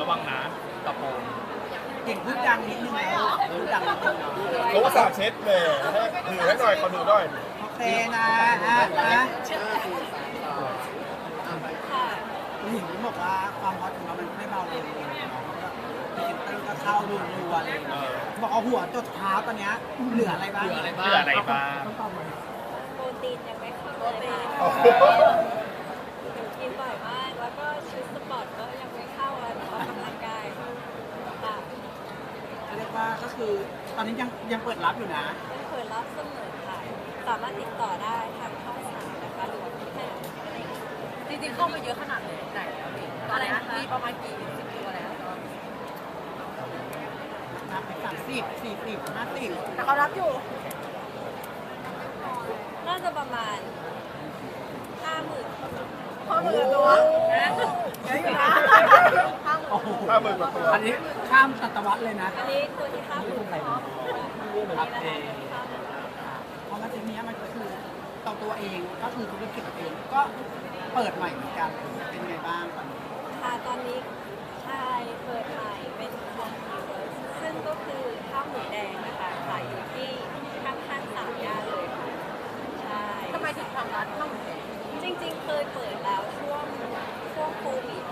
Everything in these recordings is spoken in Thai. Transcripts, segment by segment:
ระวังนะกระโปรงเก่งพูดดังนิดนึงนะพูดดังนิดนึงนะเขาก็สาบเช็ดเลยให้ถือให้หน่อยเขาดูหน่อยโอเคนะอะนะผู้หญิงที่บอกว่าความฮอตของเรามันไม่เบาเลยพรีเซนเตอร์ก็เข้าดูรัวๆเลยบอกเอาหัวจดเท้าตอนเนี้ยเหลืออะไรบ้างเหลืออะไรบ้างเหลืออะไรบ้างโปรตีนยังไม่เข้าเลยโอ้โหหนูกินบ่อยมาก แล้วก็ชุดสปอร์ตก็ยังไม่เข้าเลยออกกำลังกายค่ะ เรียก ว่าก็คือตอนนี้ยังยังเปิดรับอยู่นะยังเปิดรับเสมอค่ะสามารถติดต่อได้ทางช่องสามนะคะหรือว่าที่ไหนจริงๆเข้ามาเยอะขนาดไหนไหนแล้วพี่อะไรนะมีประมาณกี่สิบตัวแล้วนับไปสามสิบสี่สิบห้าสิบแต่เขารับอยู่ น่าจะประมาณห้าหมื่นข้อมือตัวนะเยอะอยู่นะโอ้โหห้าหมื่นกว่าตัวอันนี้ ข้ามศตวรรษเลยนะอันนี้ตัวที่ห้าหมื่นค่ะครับเองเพราะมันจะเนี้ยมันก็คือต่อตัวเองก็คือธุรกิจตัวเองก็เปิดใหม่เหมือนกันเป็นไงบ้างตอนนี้ค่ะตอนนี้ใช่เปิดใหม่เป็นของยูเวอร์ซึ่งก็คือข้าวหมูแดงนะคะขายอยู่ที่ข้างๆสามย่านเลยค่ะใช่ทำไมถึงทำร้านข้าวหมูแดงจริง ๆ เคยเปิดแล้วช่วงช่วงโควิด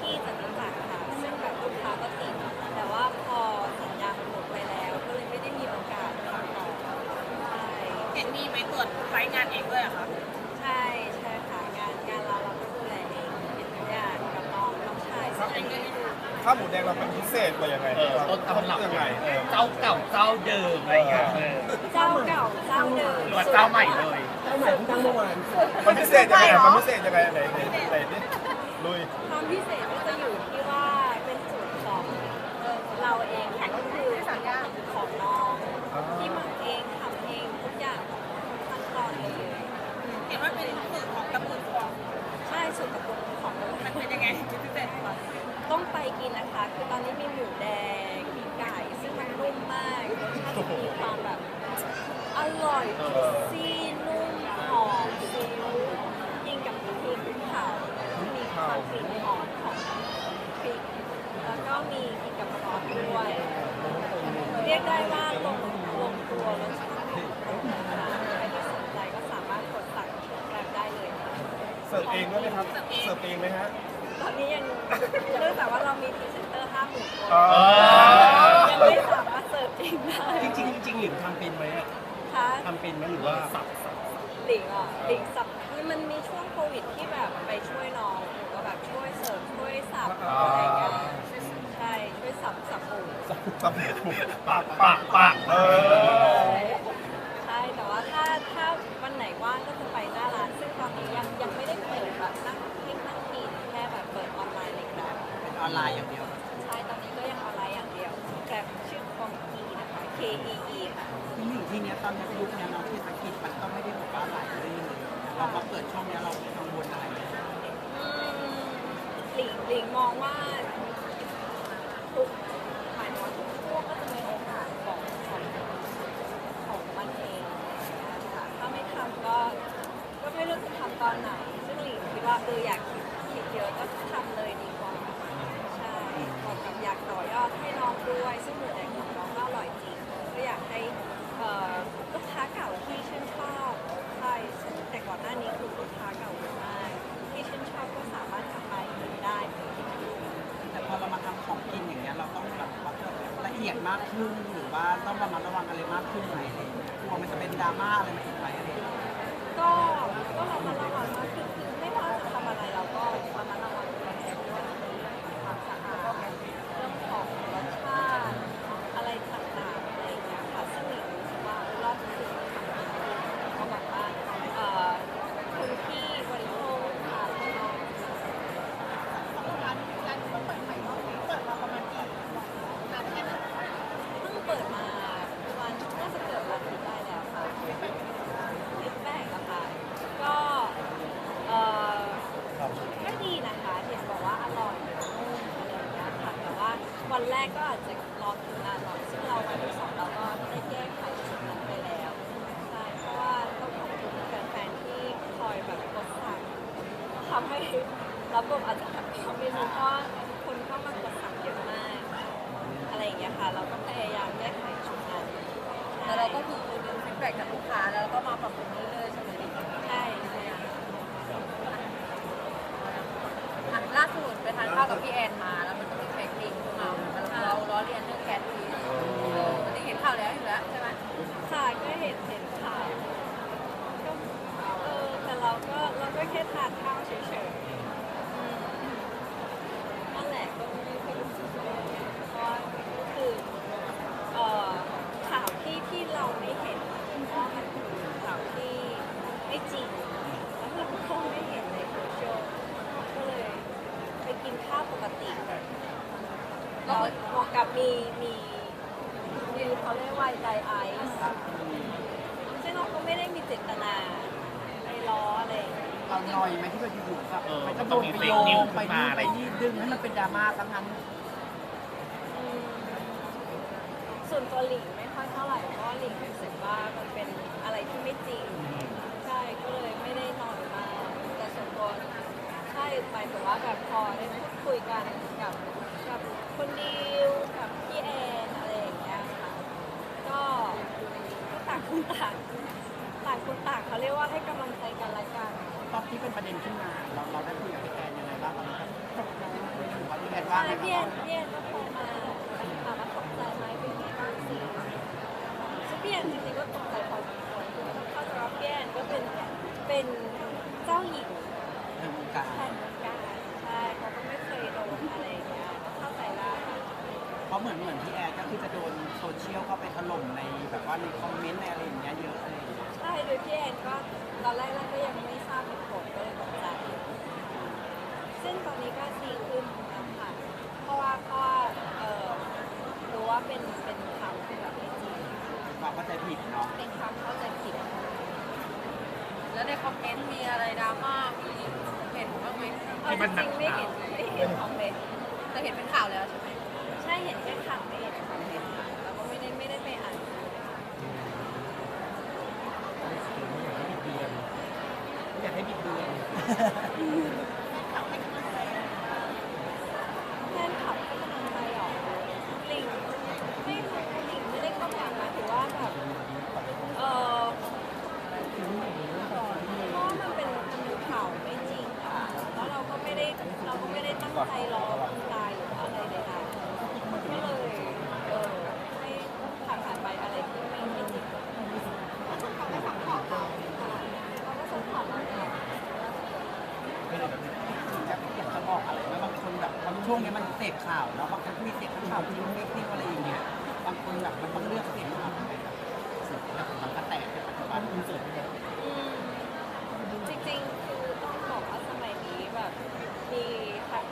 ที่จตุจักรค่ะ ซึ่งแบบลูกค้าก็ติด แต่ว่าพอสัญญามันหมดไปแล้ว ก็เลยไม่ได้มีโอกาสทำต่อใช่ เห็ นมีไปตรวจไฟงานเองด้วยเหรอคะใช่ใช่ค่ะงานงานเราเราก็ดูแลเองเป็นทุกอย่างกับน้องน้องชายซึ่งอันนี้คือข้าวหมูแดงเราเป็นพิเศษกว่ายังไงเออต้นตำรับยังไงเออเจ้าเก่าเจ้าเดิมอะไรอย่างเงี้ยเออเจ้าเก่าเจ้าเดิมหรือว่าเจ้าใหม่เลยมันพิเศษยังไงมันพิเศษยังไงไหนไหนไหนดิลุย ความพิเศษก็จะอยู่ที่ว่าเป็นสูตรของเอ่อเราเองค่ะก็คือของน้องที่หมักเองทำเองทุกอย่างขั้นตอนเลย เห็นว่าเป็นสูตรของตะปูทองใช่สูตรกระปุกของเรามันเป็นยังไงที่พิเศษกว่าต้องไปกินนะคะ คือตอนนี้มีหมูแดง มีไก่ ซึ่งมันนุ่มมากรสชาติมีความแบบ อร่อยจุยซี่นุ่มหอมซีอิ๊วกินกับพริกเผามีความกลิ่นหอมของพริกแล้วก็มีกินกับซอสด้วย เรียกได้ว่าลงลงตัวรสชาติ สิร์ฟเองด้วยไหมครับเสิร์ฟเองไหมฮะ ตอนนี้ยังเนื่องจากว่าเรามีพรีเซนเตอร์ห้าหมื่นคนอ๋อ ยังไม่สามารถเสิร์ฟเองได้จริงๆจริงๆหลิงทำเป็นไหมอะค่ะทำเป็นไหมหรือว่าสับสับหลิงอะหลิงสับคือมันมีช่วงโควิดที่แบบไปช่วยน้องหนูก็แบบช่วยเสิร์ฟช่วยสับอะไรอย่างเงี้ยใช่ช่วยสับสับหมูสับปากปากปากเออ ไลน์อย่างเดียว ใช่ตอนนี้ก็ยังออนไลน์อย่างเดียว แต่ชื่อคอมกีนะคะ K E E ค่ะที่หลิงที่เนี้ยตอนเนี้ยยุคเนี้ยเนาะที่ธุรกิจมันก็ไม่ได้แบบว่าหลายเรื่องเลยเรามาเปิดช่องเนี้ยเรากังวลอะไรไหมอืมหลิงหลิงมองว่าทุก มากขึ้นหรือว่าต้องระมัดระวังอะไรมากขึ้นไหมอะไรอย่างเงี้ยกลัวมันจะเป็นดราม่าอะไรมาอีกไหมอะไรอย่างเงี้ยก็ก็ระมาระวังมากขึ้นคือไม่ว่าจะทำอะไรเราก็ระมัดระวังตัวเองด้วยความสะอาดเรื่องของรสชาติอะไรต่างๆอะไรอย่างเงี้ยค่ะซึ่งหลิงรู้สึกว่ารอบที่สุดทำดีเขาบอกว่าเอ่อคนที่บริโภคค่ะแล้วก็เพิ่งเปิดมาประมาณน่าจะเกือบวันที่ได้แล้วค่ะ ฟีดแบ็กอะค่ะ ก็เอ่อก็ดีนะคะ เห็นบอกว่าอร่อยนุ่มอะไรอย่างเงี้ยค่ะ แต่ว่าวันแรกก็อาจจะรอคิวนานหน่อย ซึ่งเราวันที่สองเราก็ได้แก้ไขจุดนั้นไปแล้ว ใช่ เพราะว่าต้องขอบคุณแฟนๆที่คอยแบบกดสั่งทำให้รับบอาจจะทำไม่รู้เพราะว่าคนเข้ามากดสั่งเยอะมาก อะไรอย่างเงี้ยค่ะ เราก็พยายามแก้ไขชุดนั้นแต่เราก็คือดึงฟีดแบ็กจากลูกค้าแล้วก็มาปรับปรุงเรื่อยๆใช่ไหมใช่ใช่อะล่าสุดไปทานข้าวกับพี่แอนมาแล้ว ก็เราก็แค่ทานข้าวเฉยๆอืมนั่นแหละก็ไม่ได้ค่อยรู้สึกเลยเพราะว่าคือเอ่อข่าวที่ที่เราไม่เห็นเพราะว่ามันคือข่าวที่ไม่จริงแล้วเราก็ไม่เห็นในโซเชียลก็เลยไปกินข้าวปกติเราบวกกับมีมีมีเขาเรียกว่าไดไอซ์ซึ่งเราก็ไม่ได้มีเจตนาไปล้ออะไรอย่าง เงี้ยเราหน่อยไหมที่เราอยู่ๆครับเออไปมันตะต้โกองนมีไปเฟโยกนิวงส์ไปขึ้นมานู่นอะไรไปอย่างนี่เงี้ยดึงให้มันเป็นดราม่าทั้งนั้น อืมส่วนตัวหลิงไม่ค่อยเท่าไหร่เพราะว่าหลิงรู้สึกว่ามันเป็นอะไรที่ไม่จริง ใช่ก็เลยไม่ได้นอนมากแต่ส่วนตัวใช่หมายถึงว่าแบบพอได้พูดคุยกันกับกับคนดิวกับพี่แอนอะไรอย่างเงี้ยค่ะก็ ที่เป็นประเด็นขึ้นมาเราเราได้คุยกับพี่แอนยังไงบ้างตอนนี้ครับว่าพี่แอนว่าใช่ไงพี่บ้าแองนพี่แอนก็โทรมาถามว่าตกใจไหมเป็นไงบ้างสิซึ่งพี่แอนจริงๆก็ตกใจพอสมควรคือเข้าใจว่าพี่แอนก็เป็นเป็นเจ้าหญิง ในวงการแห่ง ราะเหมือนเหมือนพี่แอนก็คือจะโดนโซเชียลเข้าไปถล่มในแบบว่าในคอมเมนต์ในอะไรอย่างเงี้ยเยอะอะไรอย่างเงี้ยใช่โดยพี่แอนก็ตอนแรกเราก็ยังไม่ทราบเหตุผลก็เลยตกใจซึ่งตอนนี้ก็ดีขึ้นแล้วค่ะเพราะว่าเพราะว่าเออรู้ว่าเป็นเป็นข่าวที่แบบไม่จริงความเข้าใจผิดเนาะเป็นความเข้าใจผิด แล้วในคอมเมนต์มีอะไรดราม่ามีเห็นบ้างไหมเอาจริงๆไม่เห็นไม่เห็นคอมเมนต์แต่เห็นเป็นข่าวแล้วใช่ไหม ใช่เห็นแค่ข่าวไม่เห็นคอมเมนต์ค่ะแล้วก็ไม่ได้ไม่ได้ไปอ่าน อยากให้บิดเบือน แฟนคลับให้กำลังใจหรอลิงไม่รู้ลิงไม่ได้เข้าไปอ่านมาถือว่าแบบเออเพราะว่ามันเป็นมันเป็นข่าวไม่จริงค่ะแล้วเราก็ไม่ได้เราก็ไม่ได้ตั้งใจล้อคุณตายหรืออะไรใดๆก็เลยเออให้ผ่านผ่านไปอะไรที่ไม่ไม่จริงเขาก็ซัพพอร์ตเราเขาก็ซัพพอร์ตเราเนี่ย อยากอยากจะบอกอะไรไหมบางคนแบบบาง ช่วงนี้มันเสพข่าวแล้วบางครั้งมีเสพข่าวจริงเฟกนิวอะไรอย่างเงี้ยบางคนแบบมันต้องเลือกเสพข่าวไปแบบเสุดแบบมันก็แตกในปัจจุบันมันเสพเนี่ยอืมจริงๆคือต้องบอกว่าสมัยนี้แบบมีทั้ง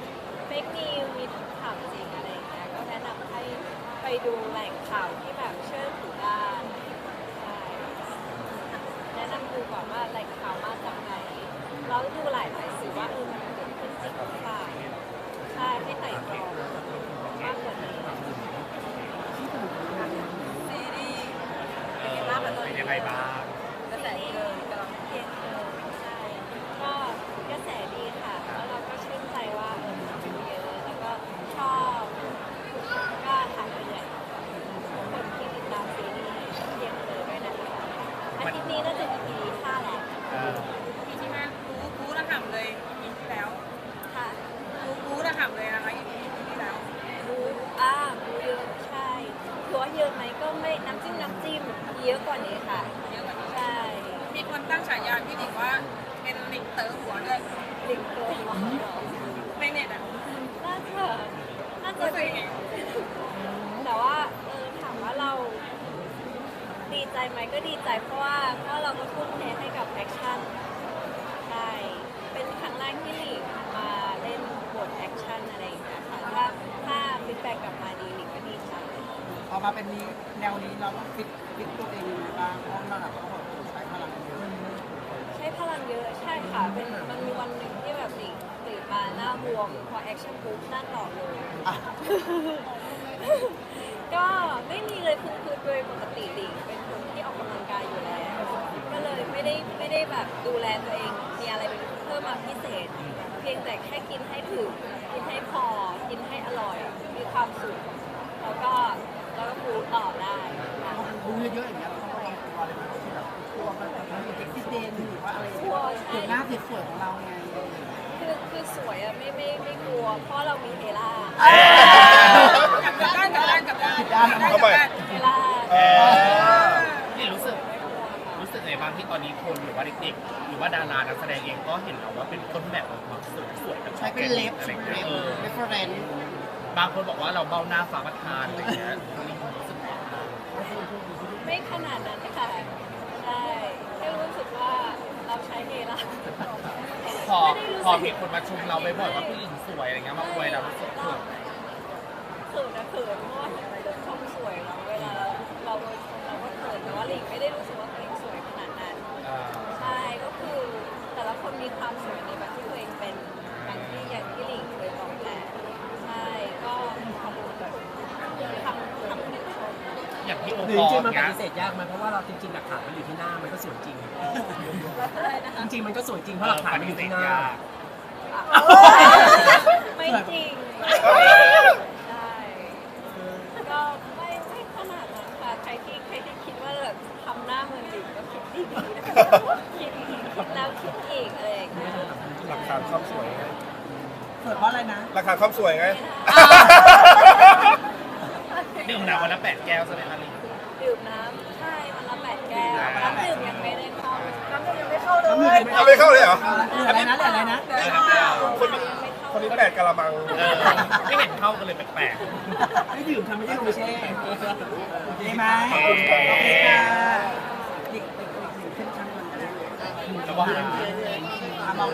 เฟกนิวมีทั้งข่าวจริงอะไรอย่างเงี้ยก็แนะนำให้ไปดูแหล่งข่าวที่แบบเชื่อถือได้ใช่แนะนำดูก่อนว่าแหล่งข่าวมาจากไหนแล้วดูหลายหลายสื่อว่าเออมันเกิดขึ้นจริงหรือเปล่า ใช่ให้ไต่ตรองมากกว่านี้ซีรีส์เป็นไงบ้างคะตอนเป็นนี้ยังไงบ้าง กระแสดีเลยกำลัง เพียงเออใช่ก็กระแสดีค่ะ แล้วเราก็ชื่นใจว่าเออคนดูเยอะ แล้วก็ชอบก็ถ่ายไปเลยคนที่ติดตามซีรีส์เพียงเลยด้วยนะคะอาทิตย์นี้น่าจะ EP ห้าแล้ว เออ ปีที่แล้วรู้รู้ระห่ำเลยปีที่แล้ว ค่ะ รู้รู้ระห่ำเลยนะคะปีที่แล้ว บูอ่าบูเยอะใช่ถือว่าเยอะไหมก็ไม่น้ำจิ้มน้ำจิ้ม เยอะกว่านี้ค่ะ เยอะกว่านี้ใช่มีคนตั้งฉายาพี่หนิงว่าเป็นหลิงเต๋อหัวด้วยลิงเกินหรอในเน็ตอะน่าจะน่าจะรู้สึเป็กนยังไงแต่ว่าเออถามว่าเราดีใจไหมก็ดีใจเพราะว่าเพราะเราก็ทุ่มเทให้กับแอคชั่นใช่เป็นครั้งแรกที่หลิงมาเล่นบทแอคชั่นอะไรอย่างเงี้ยค่ะถ้าถ้าฟีดแบ็กกลับมาดีหลิงก็ดีใจ พ อมาเป็นนี้แนวนี้เราต้องฟิตฟิตตัวเองยังไงบ้างเพราะเราแบบเขาบอกว่าใช้พลังเยอะใช้พลังเยอะใช่ค่ะ เป็นมันมีวันหนึ่งที่แบบหลิงตื่นมาหน้าบวมพอแอคชั่นปุ๊บหน้าต่อเลยอะก็ไม่มีเลยคือคือโดยปกติหลิงเป็นคนที่ออกกำลังกายอยู่แล้ว ก็เลยไม่ได้ไม่ได้แบบดูแลตัวเองมีอะไรเป็นพิเศพิ่มมาพิเศษ เพียงแต่แค่กินให้ถึงกินให้พอกินให้อร่อยมีความสุขแล้วก็แล้ว ก็พูดต่อได้ค่ะดูเยอะๆอย่างเงี้ยเราต้องระวังตัวอะไรบ้างที่แบบกลัวมันแบบมันเป็นพิเหตุหรือว่าอะไรอย่าเงี้ยเห็นหน้าสวยๆของเราไงคือคือสวยอะไม่ไม่ไม่กลัว เพราะเรามีเฮล่ากลับด้านกลับด้านกลับด้านด้านกลับด้านเฮล่าเออนี่รู้สึกรู้สึกไงบ้างที่ตอนนี้คนหรือว่าเด็กๆหรือว่าดารานักแสดงเองก็เห็นเราว่าเป็นต้นแบบของความสวยสวยแบบใช้เป็นเล็บอะไรอย่างเป็นเงี้เล็ยบเออเรฟเฟอเรนซ์บางคนบอกว่าเราเบ้าหน้าฟ้าประทานอะไรอย่างเงี้ยนี่รู้สึกไงไม่ขนาดนั้นค่ะใช่แค่รู้สึกว่าเราใช้เฮล่าพอไม่ได้รู้พอสึกมีคนมาชมเราบ่อยๆว่าผู้หญิงสวยอะไรเงี้ยมาอวยเรารู้สึกเขินไหม เขินนะเขินเพราะว่า หรือปอจริลงๆมันปเงี้ยฏิเสธยากไหมเพราะว่าเราจริงๆหลักฐานมันอยู่ที่หน้ามันก็สวยจริงอะไรนะคะจริงๆมันก็สวยจริงเพเอราะหอลักฐานปมันอฏิยู่เสที่ธหน้ายากไม่จริงใช่ก็ไม่ไม่ขนาดนั้นค่ะใครที่ใครที่คิดว่าแบบทำหน้าเหมือนหลิงก็คิดดีๆนะคะคิดคิดแล้วคิดอีกอะไรอย่างเงี้ยหลักฐานความสวยไงสวยเพราะอะไรนะหลักฐานความสวยไง ดื่มน้ำวันละแปดแก้วใช่ไหมคะลิง ดื่มน้ำใช่วันละแปดแก้วน้ำดื่มยังไม่ได้เข้าน้ำดื่มยังไม่เข้าเลน้ำหนึ่งยยังไม่เอาไปเข้าเลยเหรอ เหลืออะไรนะเหลืออะไรนะ คนนี้คนนี้แปดกะละมังเออไม่เห็นเข้ากันเลยแปลกไม่ดื่มทำไม่ได้ลงไปแช่ดีไหมโอโอเคเคค่ะเด็กๆๆขึ้นชั้นมันก็ได้ๆระวัง